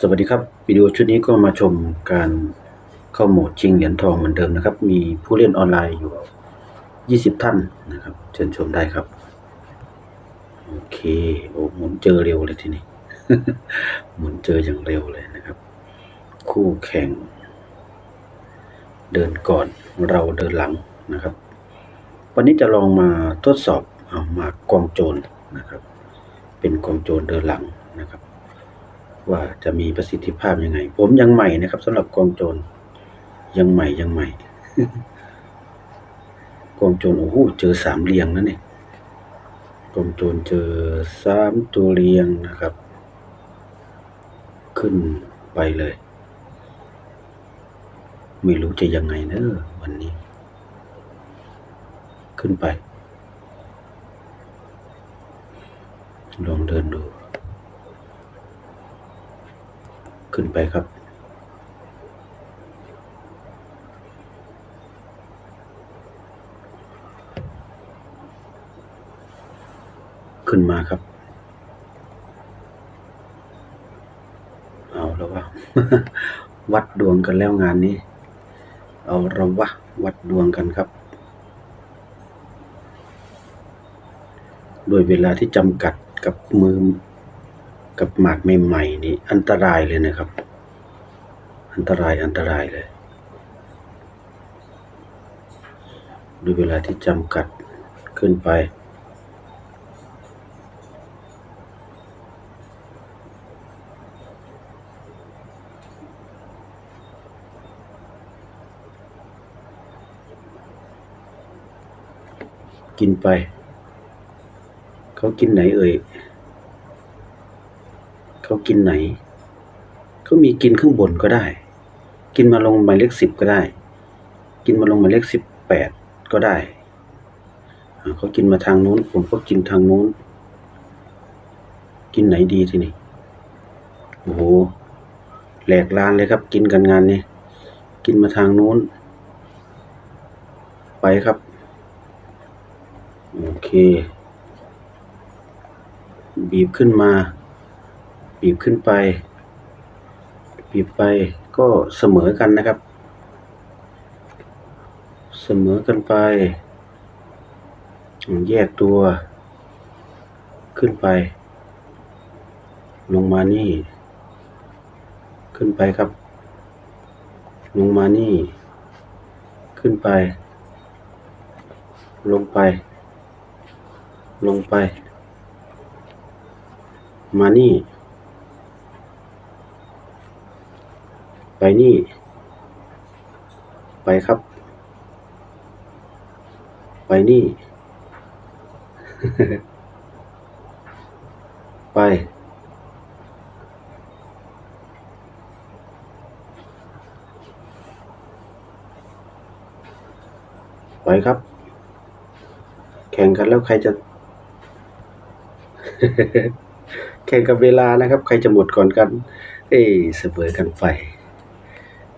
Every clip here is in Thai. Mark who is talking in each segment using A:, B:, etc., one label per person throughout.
A: สวัสดีครับวิดีโอชุดนี้ก็มาชมการเข้าโหมดชิงเหรียญทองเหมือนเดิมนะครับ มีผู้เล่นออนไลน์อยู่ 20 ท่านนะครับ เชิญชมได้ครับ โอเคโอ้หมุนเจอเร็วเลยทีนี้ หมุนเจออย่างเร็วเลยนะครับ คู่แข่ง เดินก่อนเราเดินหลังนะครับ วันนี้จะลองมาทดสอบเอามากกองโจรนะครับ เป็นกองโจรเดินหลังนะครับ ว่าจะมีประสิทธิภาพยังไง ผมยังใหม่นะครับสำหรับกองโจรยังใหม่ยังใหม่ กองโจรโอ้โหเจอสามเรียงนะเนี่ยกองโจรเจอสามตัวเรียงนะครับ ขึ้นไปเลย ไม่รู้จะยังไงเนอะวันนี้ ขึ้นไป ลองเดินดู ขึ้นไปครับ ขึ้นมาครับ เอาแล้ววะวัดดวงกันแล้วงานนี้ เอาราวะวัดดวงกันครับโดยเวลาที่จำกัดกับมือ กับหมากใหม่ๆนี่อันตรายเลยนะครับ อันตรายอันตรายเลยด้วยเวลาที่จำกัดขึ้นไป กินไป เขากินไหนเอ่ย เขากินไหน เขามีกินข้างบนก็ได้ กินมาลงหมายเลขสิบก็ได้ กินมาลงหมายเลขสิบแปดก็ได้ เขากินมาทางนู้น ผมก็กินทางนู้น กินไหนดีทีนี้โอ้โหแหลกลานเลยครับ กินกันงานนี้กินมาทางนู้น ไปครับ โอเค บีบขึ้นมา บีบขึ้นไป บีบไปก็เสมอกันนะครับ เสมอกันไป แยกตัวขึ้นไป ลงมานี่ ขึ้นไปครับ ลงมานี่ ขึ้นไป ลงไป ลงไป มานี่ ไปนี่ ไปครับ ไปนี่ ไป ไปครับ แข่งกันแล้วใครจะ แข่งกับเวลานะครับ ใครจะหมดก่อนกัน เอ้เสมอกันไป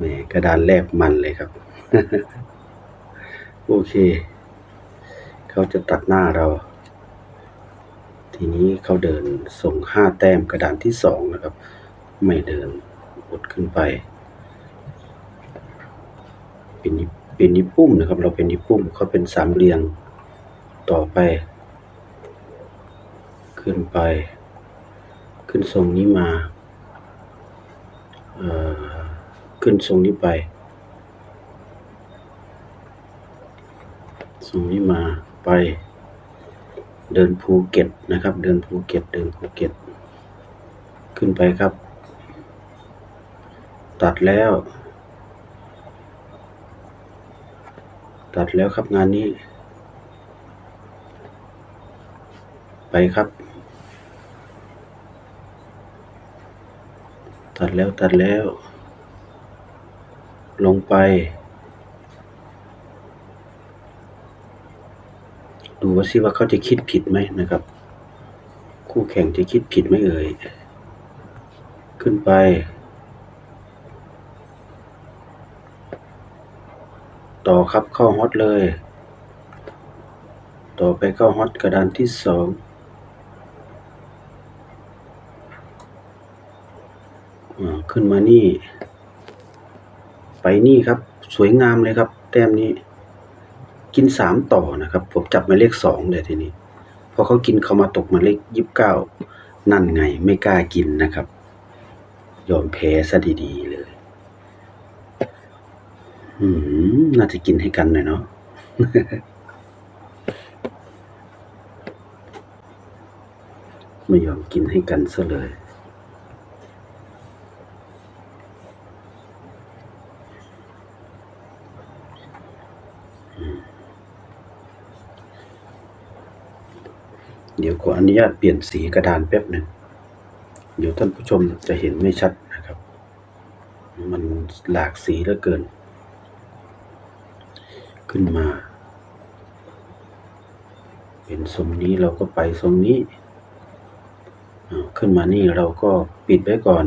A: หมกระดานแลบมันเลยครับ โอเค เขาจะตัดหน้าเรา ทีนี้เขาเดินส่งห้าแต้มกระดานที่สองนะครับ ไม่เดินอดขึ้นไป เป็นเป็นนิปุ้มนะครับ เราเป็นนิปุ้มเขาเป็นสามเหลี่ยงต่อไป ขึ้นไป ขึ้นทรงนี้มา เอ่อ ขึ้นทรงนี้ไป ทรงนี้มาไป เดินภูเก็ตนะครับ เดินภูเก็ต เดินภูเก็ต ขึ้นไปครับ ตัดแล้ว ตัดแล้วครับงานนี้ ไปครับตัดแล้วตัดแล้ว ลงไป ดูว่าสิว่าเขาจะคิดผิดไหมนะครับ คู่แข่งจะคิดผิดไหมเอ่ย ขึ้นไป ต่อครับเข้าฮอตเลย ต่อไปเข้าฮอตกระดานที่สองขึ้นมานี่ ไปนี่ครับ สวยงามเลยครับ แต้มนี้ กินสามต่อนะครับ ผมจับมาเลขสองเลยทีนี้พอเขากินเขามาตกมาเลขยี่สิบเก้านั่นไงไม่กล้ากินนะครับ ยอมแพ้ซะดีๆเลย อืมน่าจะกินให้กันหน่อยเนาะไม่ยอมกินให้กันซะเลย เดี๋ยวขออนุญาตเปลี่ยนสีกระดานแป๊บหนึ่งเดี๋ยวท่านผู้ชมจะเห็นไม่ชัดนะครับ มันหลากสีเหลือเกิน ขึ้นมา เป็นทรงนี้เราก็ไปทรงนี้ ขึ้นมานี่เราก็ปิดไว้ก่อน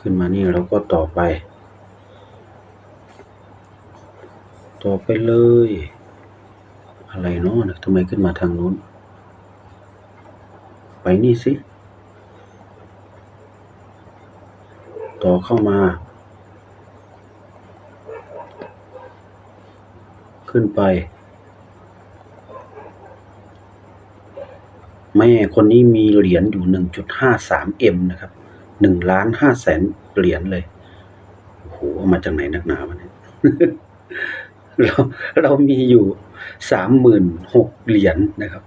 A: ขึ้นมานี่เราก็ต่อไป ต่อไปเลย อะไรเนาะทำไมขึ้นมาทางนู้น นี่สิ ต่อเข้ามา ขึ้นไป แม่คนนี้มีเหรียญอยู่ 1.53 M นะครับ 1 ล้าน5แสนเหรียญเลย โอ้โหมาจากไหนนักหนาวะเนี่ยเราเรามีอยู่36,000เหรียญนะครับ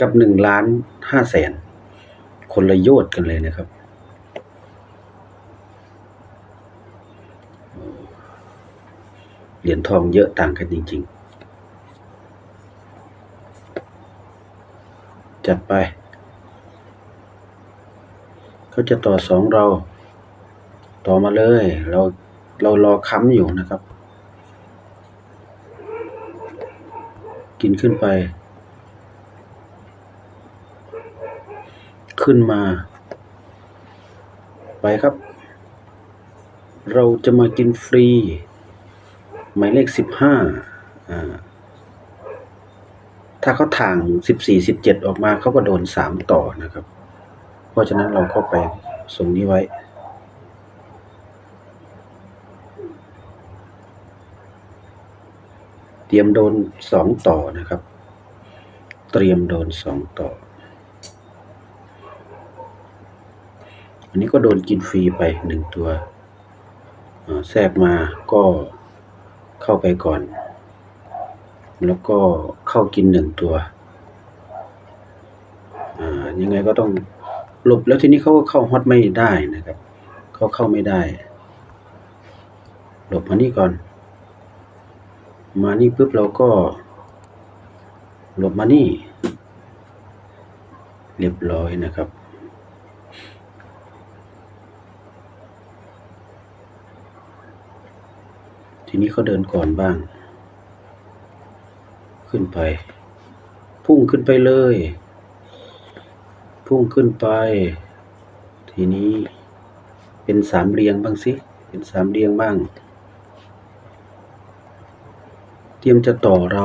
A: กับ1ล้าน5แสน คนละโยชน์กันเลยนะครับ เหรียญทองเยอะต่างกันจริง ๆ จัดไป เขาจะต่อสองเรา ต่อมาเลย เราเรารอค้ำอยู่นะครับ กินขึ้นไป ขึ้นมา ไปครับ เราจะมากินฟรี หมายเลขสิบห้าถ้าเขาทางสิบสี่สิบเจ็ดออกมาเขาก็โดนสามต่อนะครับ เพราะฉะนั้นเราเข้าไปส่งนี้ไว้เตรียมโดนสองต่อนะครับ เตรียมโดนสองต่อ อันนี้ก็โดนกินฟรีไปหนึ่งตัวแทรกมาก็เข้าไปก่อน แล้วก็เข้ากินหนึ่งตัวยังไงก็ต้องหลบแล้วทีนี้เขาก็เข้าฮอตไม่ได้นะครับเขาเข้าไม่ได้ หลบมานี่ก่อน มานี่ปุ๊บเราก็ หลบมานี่ เรียบร้อยนะครับ นี้เขาเดินก่อนบ้าง ขึ้นไป พุ่งขึ้นไปเลย พุ่งขึ้นไป ทีนี้เป็นสามเรียงบ้างสิ เป็นสามเรียงบ้าง เตรียมจะต่อเรา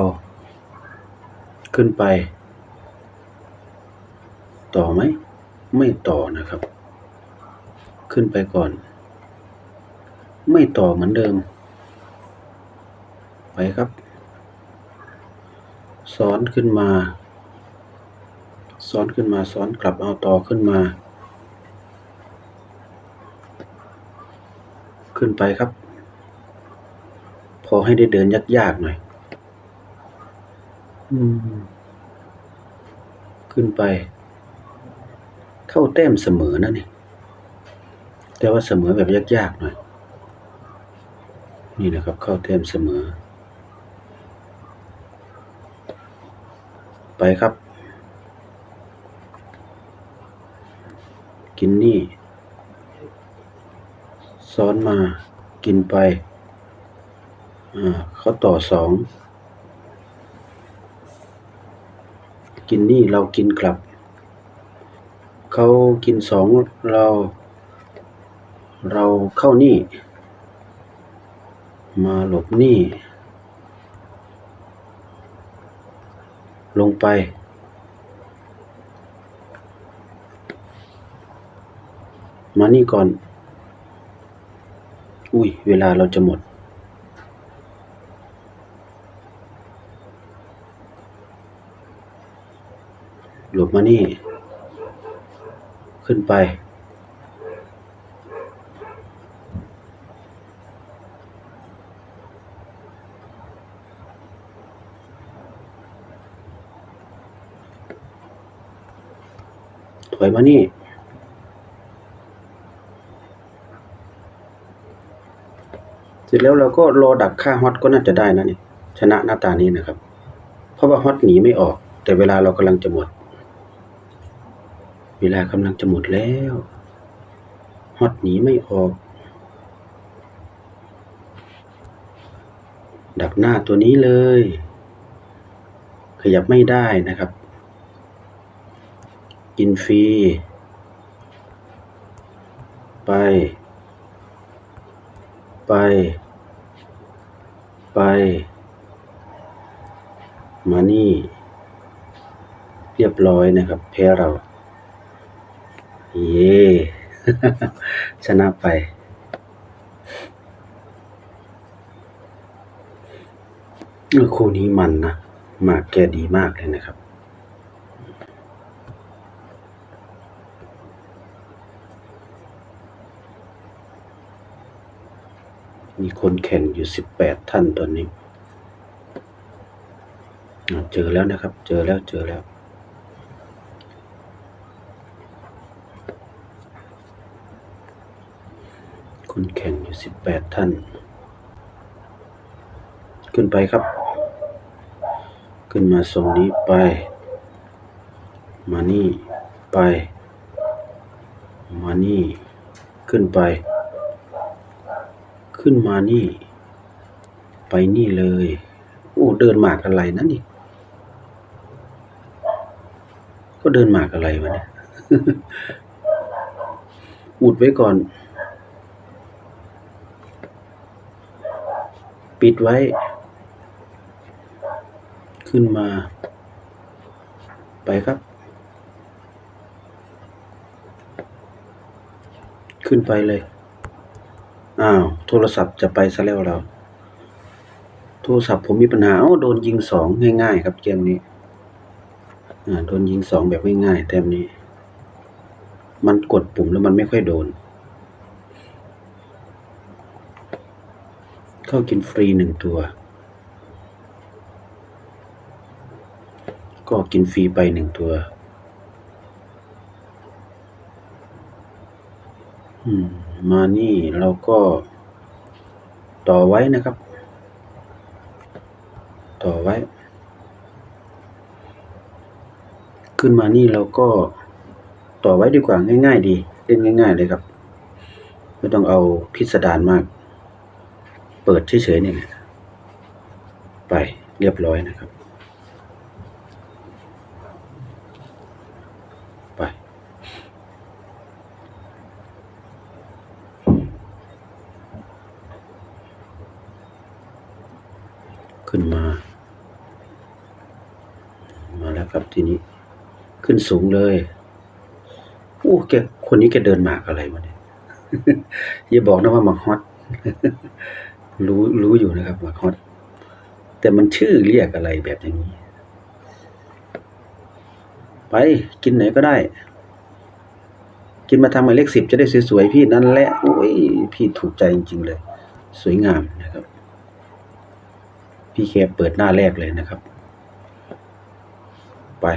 A: ขึ้นไป ต่อไหม ไม่ต่อนะครับ ขึ้นไปก่อน ไม่ต่อเหมือนเดิม ไปครับ ซ้อนขึ้นมา ซ้อนขึ้นมา ซ้อนกลับเอาต่อขึ้นมา ขึ้นไปครับ พอให้ได้เดินยากๆหน่อย อืม ขึ้นไป เข้าแต้มเสมอนะนี่ แต่ว่าเสมอแบบยากๆหน่อยนี่นะครับ เข้าแต้มเสมอ ไปครับ กินนี่ ซ้อนมากินไป อ่าเขาต่อสอง กินนี่เรากินกลับ เขากินสองเรา เราเข้านี่ มาหลบนี่ ลงไป มานี่ก่อน อุ้ย เวลาเราจะหมด หลบมานี่ ขึ้นไป มานี่เสร็จแล้วเราก็รอดักฆ่าฮอตก็น่าจะได้นะนี่ชนะหน้าตานี้นะครับ เพราะว่าฮอตหนีไม่ออก แต่เวลาเรากำลังจะหมด เวลากำลังจะหมดแล้วฮอตหนีไม่ออก ดักหน้าตัวนี้เลย ขยับไม่ได้นะครับ กินฟรี ไป ไป ไป มานี่ เรียบร้อยนะครับ แพ้เรา เย่ชนะไปคู่นี้มันนะ มากแกดีมากเลยนะครับ มีคนแข่งอยู่สิบแปดท่านตอนนี้ เจอแล้วนะครับ เจอแล้วเจอแล้วคนแข่งอยู่สิบแปดท่าน ขึ้นไปครับ ขึ้นมาทรงนี้ไป มานี่ไป มานี่ ขึ้นไป ขึ้นมานี่ ไปนี่เลย โอ้เดินหมากอะไรนั่นนี่ก็เดินหมากอะไรวะเนี่ยอุดไว้ก่อน ปิดไว้ ขึ้นมา ไปครับ ขึ้นไปเลย อ้าวโทรศัพท์จะไปซะแล้วเราโทรศัพท์ผมมีปัญหาเอ้าโดนยิงสองง่ายๆ ครับเกมนี้อ่าโดนยิงสองแบบง่ายๆแต้มนี้ มันกดปุ่มแล้วมันไม่ค่อยโดน เข้ากินฟรีหนึ่งตัว ก็กินฟรีไปหนึ่งตัว อืม มานี่เราก็ต่อไว้นะครับ ต่อไว้ ขึ้นมานี่เราก็ต่อไว้ดีกว่าง่าย ๆ ดีเล่นง่าย ๆ เลยครับ ไม่ต้องเอาพิสดารมาก เปิดเฉยๆเนี่ยไปเรียบร้อยนะครับ ไป ขึ้นมา มาแล้วครับ ทีนี้ ขึ้นสูงเลยโอ้แกคนนี้แกเดินหมากอะไรวะเนี่ยอย่าบอกนะว่าหมากฮอตรู้รู้อยู่นะครับหมากฮอตแต่มันชื่อเรียกอะไรแบบอย่างนี้ ไปกินไหนก็ได้ กินมาทำหมายเลขสิบจะได้สวยๆพี่นั่นแหละโอ้ยพี่ถูกใจจริง ๆ เลย สวยงามนะครับ พี่เคเปิดหน้าแรกเลยนะครับ ไป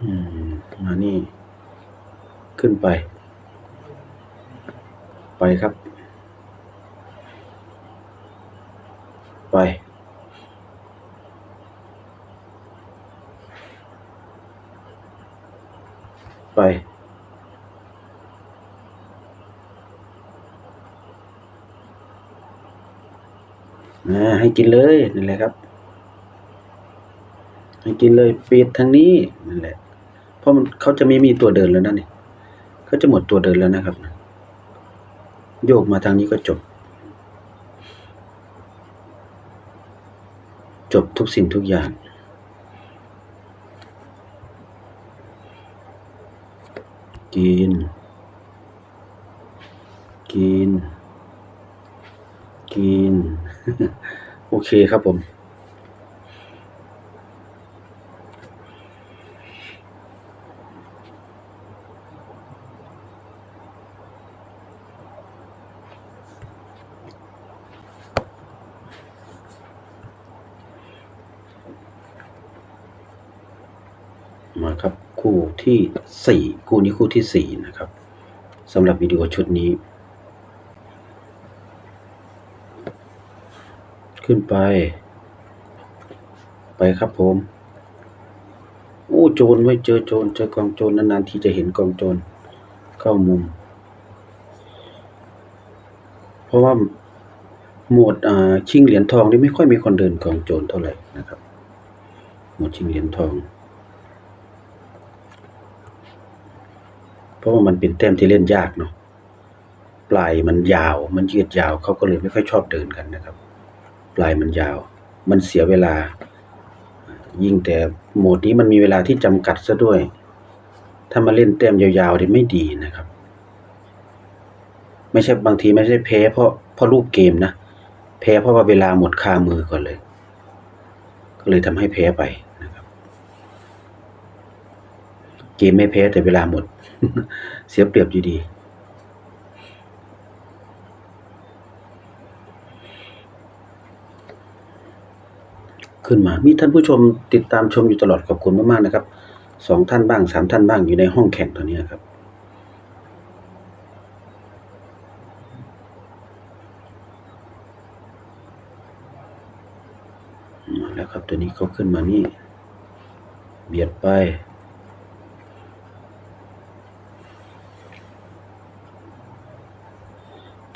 A: อืมานี่ขึ้นไป ไปครับ ไป ไปอ่าให้กินเลยนั่แหละครับ กินเลยปิดทางนี้นั่นแหละ เพราะมันเขาจะไม่มีตัวเดินแล้วนะนี่เขาจะหมดตัวเดินแล้วนะครับ โยกมาทางนี้ก็จบ จบทุกสิ่งทุกอย่างกิน กิน กิน โอเคครับผม มาครับ คู่ที่สี่คู่นี้คู่ที่สี่นะครับสำหรับวิดีโอชุดนี้ ขึ้นไป ไปครับผมโอ้โจรไว้ยเจอโจรเจอกองโจรนานๆทีจะเห็นกองโจรเข้ามุม เพราะว่าหมวดชิงเหรียญทองนี่ไม่ค่อยมีคนเดินกองโจรเท่าไหร่นะครับ หมวดชิงเหรียญทอง เพ ราะว่ามันเป็นแต้มที่เล่นยากเนาะปลายมันยาว มันยืดยาวเขาก็เลยไม่ค่อยชอบเดินกันนะครับ ปลายมันยาว มันเสียเวลา ยิ่งแต่โหมดนี้มันมีเวลาที่จำกัดซะด้วย ถ้ามาเล่นแต้มยาวๆนี่ไม่ดีนะครับ ไม่ใช่บางทีไม่ใช่แพ้เพราะเพราะรูปเกมนะแพ้เพราะว่าเวลาหมดคามือก่อนเลย ก็เลยทำให้แพ้ไปนะครับ เกมไม่แพ้แต่เวลาหมด เสียเปรียบอยู่ดีขึ้นมา มีท่านผู้ชมติดตามชมอยู่ตลอดขอบคุณมาก ๆ นะครับ สองท่านบ้างสามท่านบ้างอยู่ในห้องแข่งตอนนี้ครับ มาแล้วครับตัวนี้เขาขึ้นมานี่ เบียดไป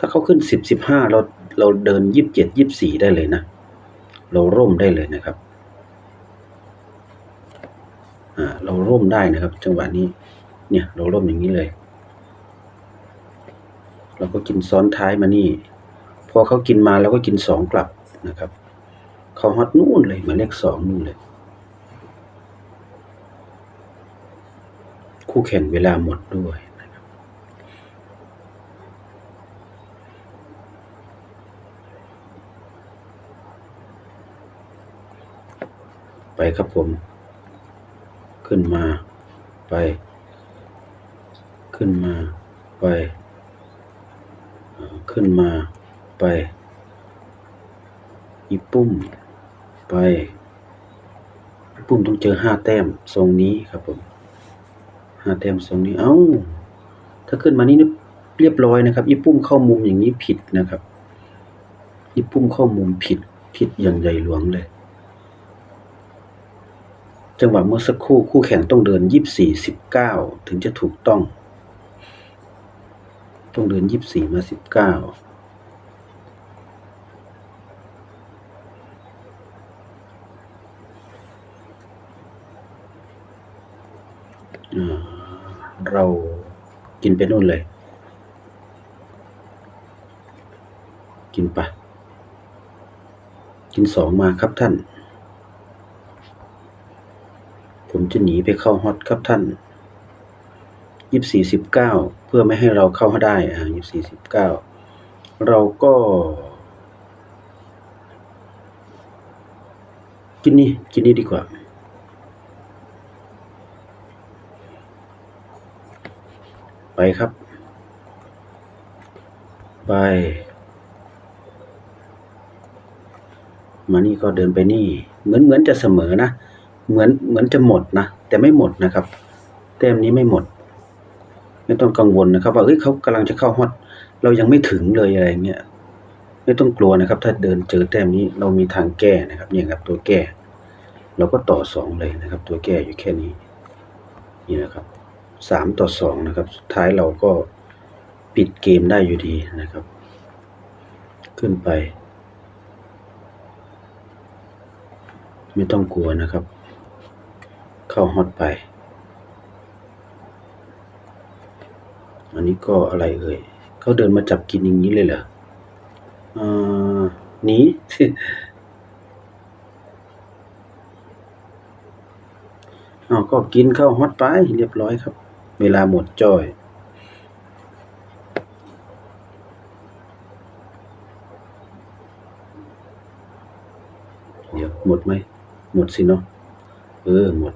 A: ถ้าเขาขึ้นสิบสิบห้าเราเราเดินยี่สิบเจ็ดยี่สิบสี่ได้เลยนะ เราร่มได้เลยนะครับอ่าเราร่มได้นะครับ จังหวะนี้ เนี่ยเราร่มอย่างนี้เลย เราก็กินซ้อนท้ายมานี่ พอเขากินมาเราก็กินสองกลับนะครับเขาฮอตนู่นเลยหมายเลขสองนู่นเลย คู่แข่งเวลาหมดด้วยนะครับ ไปครับผม ขึ้นมาไป ขึ้นมาไป ขึ้นมาไปอีปุ้มไปอปุ้มต้องเจอห้าแต้มทรงนี้ครับผมห้าแต้มทรงนี้ เอ้า ถ้าขึ้นมานี่เนี่เรียบร้อยนะครับอีปุ้มเข้ามุมอย่างนี้ผิดนะครับอีปุ้มเข้ามุมผิดผิดอย่างใหญ่หลวงเลย จังหวะเมื่อสักครู่คู่แข่งต้องเดินยี่สี่สิบเก้าถึงจะถูกต้อง ต้องเดินยี่สี่มาสิบเก้าเรากินไปนู่นเลย กินไปกินสองมาครับท่าน ผมจะหนีไปเข้าฮอตครับท่านยี่สี่สิบเก้าเพื่อไม่ให้เราเข้าได้อ่ายี่สี่สิบเก้าเราก็กินนี่กินนี่ดีกว่า ไปครับ ไป มานี่ก็เดินไปนี่ เหมือนเหมือนจะเสมอนะ เหมือนเหมือนจะหมดนะ แต่ไม่หมดนะครับ แต้มนี้ไม่หมด ไม่ต้องกังวลนะครับ ว่าเฮ้ยเขากำลังจะเข้าฮอตเรายังไม่ถึงเลยอะไรเงี้ยไม่ต้องกลัวนะครับ ถ้าเดินเจอแต้มนี้เรามีทางแก้นะครับเนี่ยครับตัวแก้ เราก็ต่อสองเลยนะครับ ตัวแก้อยู่แค่นี้นี่นะครับสามต่อสองนะครับสุดท้ายเราก็ปิดเกมได้อยู่ดีนะครับ ขึ้นไป ไม่ต้องกลัวนะครับ เข้าฮอตไป อันนี้ก็อะไรเอ่ยเขาเดินมาจับกินอย่างนี้เลยเหรออ่าหนีเอาก็กินเข้าฮอตไปเรียบร้อยครับ เวลาหมดจอย เดี๋ยวหมดไหม หมดสิเนาะเออ หมด